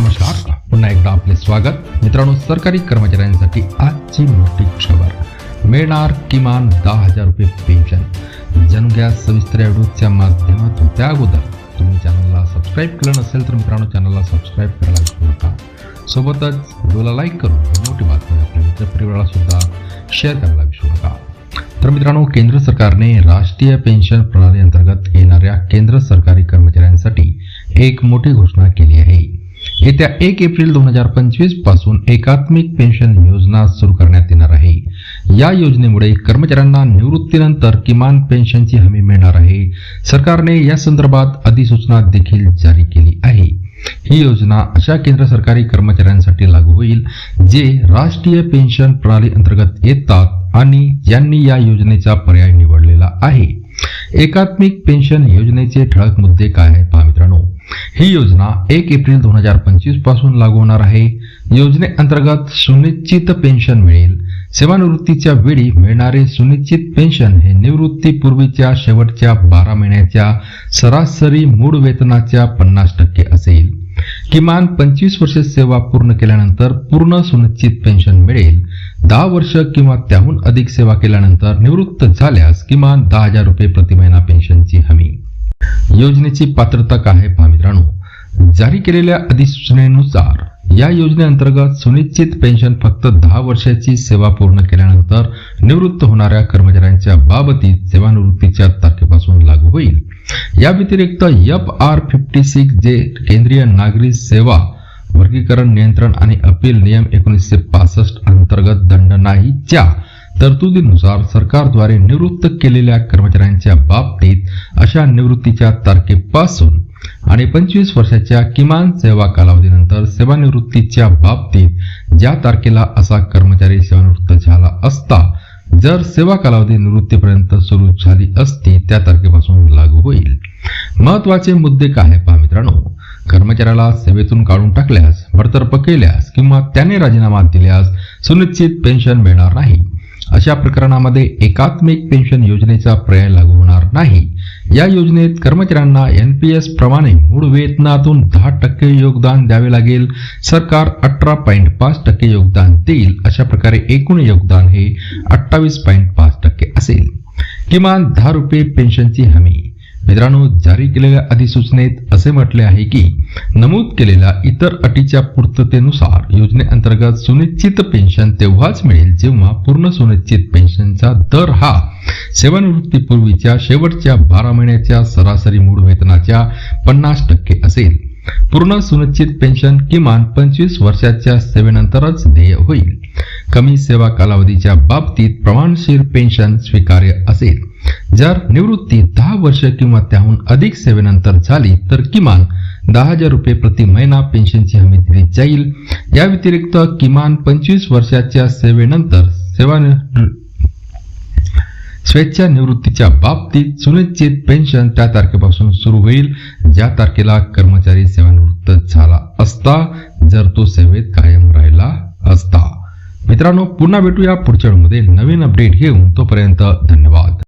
नमस्कार. पुन्हा एकदा आपले स्वागत. मित्रांनो सरकारी कर्मचाऱ्यांसाठी आजची मोठी खबर. मिळणार किमान दहा हजार रुपये पेन्शन जाणून घ्या सविस्तर व्हिडिओच्या माध्यमातून. त्या अगोदर तुम्ही चॅनलला सबस्क्राईब केलं नसेल तर मित्रांनो चॅनलला सबस्क्राईब करायला विसरू नका. सोबतच व्हिडिओला लाईक करून मोठी बातमी आपल्या मित्रपरिवाराला सुद्धा शेअर करायला विसरू नका. तर मित्रांनो केंद्र सरकारने राष्ट्रीय पेन्शन प्रणाली अंतर्गत येणाऱ्या केंद्र सरकारी कर्मचाऱ्यांसाठी एक मोठी घोषणा केली आहे. येत्या एक एप्रिल दोन हजार पंचवीसपासून एकात्मिक पेन्शन योजना सुरू करण्यात येणार आहे. या योजनेमुळे कर्मचाऱ्यांना निवृत्तीनंतर किमान पेन्शनची हमी मिळणार आहे. सरकारने या संदर्भात अधिसूचना देखील जारी केली आहे. ही योजना अशा केंद्र सरकारी कर्मचाऱ्यांसाठी लागू होईल जे राष्ट्रीय पेन्शन प्रणाली अंतर्गत येतात आणि ज्यांनी या योजनेचा पर्याय निवडलेला आहे. एकात्मिक पेन्शन योजनेचे ठळक मुद्दे काय आहेत पहा मित्रांनो. ही योजना एक एप्रिल दोन हजार पंचवीसपासून लागू होणार आहे. योजनेअंतर्गत सुनिश्चित पेन्शन मिळेल. सेवानिवृत्तीच्या वेळी मिळणारे सुनिश्चित पेन्शन हे निवृत्तीपूर्वीच्या शेवटच्या बारा महिन्याच्या सरासरी मूळ वेतनाच्या पन्नास टक्के असेल. किमान पंचवीस वर्ष सेवा पूर्ण केल्यानंतर पूर्ण सुनिश्चित पेन्शन मिळेल. दहा वर्ष किंवा त्याहून अधिक सेवा केल्यानंतर निवृत्त झाल्यास किमान दहा हजार रुपये प्रति महिना पेन्शनची हमी. योजनेची पात्रता काय आहे पहा मित्रांनो? जारी केलेल्या अधिसूचनेनुसार या योजनेअंतर्गत सुनिश्चित पेन्शन फक्त दहा वर्षाची सेवा पूर्ण केल्यानंतर निवृत्त होणाऱ्या कर्मचाऱ्यांच्या बाबतीत सेवानिवृत्तीच्या तारखेपासून लागू होईल. या व्यतिरिक्त एफ आर फिफ्टी सिक्स जे केंद्रीय नागरी सेवा वर्गीकरण नियंत्रण आणि अपील नियम एकोणीसशे पासष्ट अंतर्गत दंड नाहीच्या तरतुदीनुसार सरकारद्वारे निवृत्त केलेल्या कर्मचाऱ्यांच्या बाबतीत अशा निवृत्तीच्या तारखेपासून आणि पंचवीस वर्षाच्या किमान सेवा कालावधीनंतर सेवानिवृत्तीच्या बाबतीत ज्या तारखेला असा कर्मचारी सेवानिवृत्त झाला असता जर सेवा कालावधी निवृत्तीपर्यंत सुरू झाली असती त्या तारखेपासून लागू होईल. महत्त्वाचे मुद्दे काय पहा मित्रांनो? कर्मचाऱ्याला सेवेतून काढून टाकल्यास बडतर्फ केल्यास किंवा त्याने राजीनामा दिल्यास सुनिश्चित पेन्शन मिळणार नाही. अशा प्रकरणामध्ये एकात्मिक पेन्शन योजनेचा पर्याय लागू होणार नाही. या योजनेत कर्मचाऱ्यांना यन पी एस प्रमाणे मूळ वेतनातून दहा टक्के योगदान द्यावे लागेल. सरकार अठरा पॉईंट पाच टक्के योगदान देईल. अशा प्रकारे एकूण योगदान हे अठ्ठावीस पॉईंट पाच टक्के असेल. किमान दहा रुपये पेन्शनची हमी. मित्रांनो जारी केलेल्या अधिसूचनेत असे म्हटले आहे की नमूद केलेल्या इतर अटीच्या पूर्ततेनुसार योजनेअंतर्गत सुनिश्चित पेन्शन तेव्हाच मिळेल जेव्हा पूर्ण सुनिश्चित पेन्शनचा दर हा सेवानिवृत्तीपूर्वीच्या शेवटच्या बारा महिन्याच्या सरासरी मूळ वेतनाच्या पन्नास टक्के असेल. पूर्ण सुनिश्चित पेन्शन किमान पंचवीस वर्षाच्या सेवेनंतरच देय होईल. कमी सेवा कालावधीच्या बाबतीत प्रमाणशीर पेन्शन स्वीकार्य असेल. जर निवृत्ती दहा वर्ष किंवा त्याहून अधिक सेवेनंतर झाली तर किमान दहा हजार रुपये प्रति महिना पेन्शनची हमी दिली जाईल. या व्यतिरिक्त किमान पंचवीस वर्षाच्या सेवेनंतर सेवा स्वेच्छा निवृत्तीच्या बाबतीत सुनिश्चित पेन्शन त्या तारखेपासून सुरू होईल ज्या तारखेला कर्मचारी सेवानिवृत्त झाला असता जर तो सेवेत कायम राहिला असता. मित्रांनो पुन्हा भेटूया पुढच्या मध्ये नवीन अपडेट घेऊन तोपर्यंत धन्यवाद.